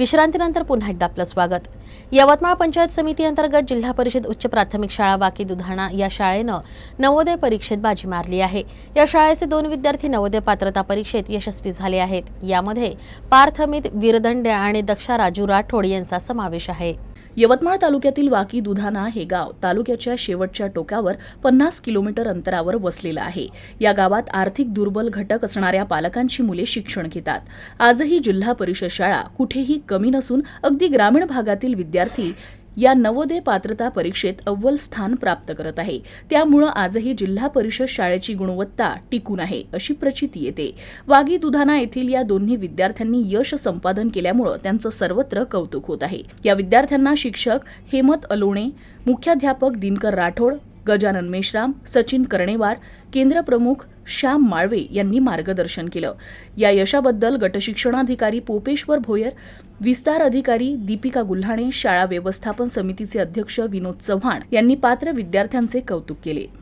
विश्रांतीनंतर पुन्हा एकदा आपलं स्वागत. यवतमाळ पंचायत समिती अंतर्गत जिल्हा परिषद उच्च प्राथमिक शाळा वाकी दुधाणा या शाळेनं नवोदय परीक्षेत बाजी मारली आहे. या शाळेचे दोन विद्यार्थी नवोदय पात्रता परीक्षेत यशस्वी झाले आहेत. यामध्ये पार्थ अमित आणि दक्षा राजू राठोड यांचा समावेश आहे. यवतमाळ तालुक्यातील वाकी दुधाना हे गाव तालुक्याच्या शेवटच्या टोकावर पन्नास किलोमीटर अंतरावर वसलेलं आहे. या गावात आर्थिक दुर्बल घटक असणाऱ्या पालकांची मुले शिक्षण घेतात. आजही जिल्हा परिषद शाळा कुठेही कमी नसून अगदी ग्रामीण भागातील विद्यार्थी या नवोदय पात्रता परीक्षेत अव्वल स्थान प्राप्त करत आहे. त्यामुळं आजही जिल्हा परिषद शाळेची गुणवत्ता टिकून आहे अशी प्रचिती येते. वागी दुधाना येथील या दोन्ही विद्यार्थ्यांनी यश संपादन केल्यामुळं त्यांचं सर्वत्र कौतुक होत आहे. या विद्यार्थ्यांना शिक्षक हेमत अलोणे मुख्याध्यापक दिनकर राठोड गजानन मेश्राम सचिन कर्णेवार केंद्रप्रमुख श्याम माळवे यांनी मार्गदर्शन केलं. या यशाबद्दल गटशिक्षणाधिकारी पोपेश्वर भोयर विस्तार अधिकारी दीपिका गुल्हाणे शाळा व्यवस्थापन समितीचे अध्यक्ष विनोद चव्हाण यांनी पात्र विद्यार्थ्यांचे कौतुक केले.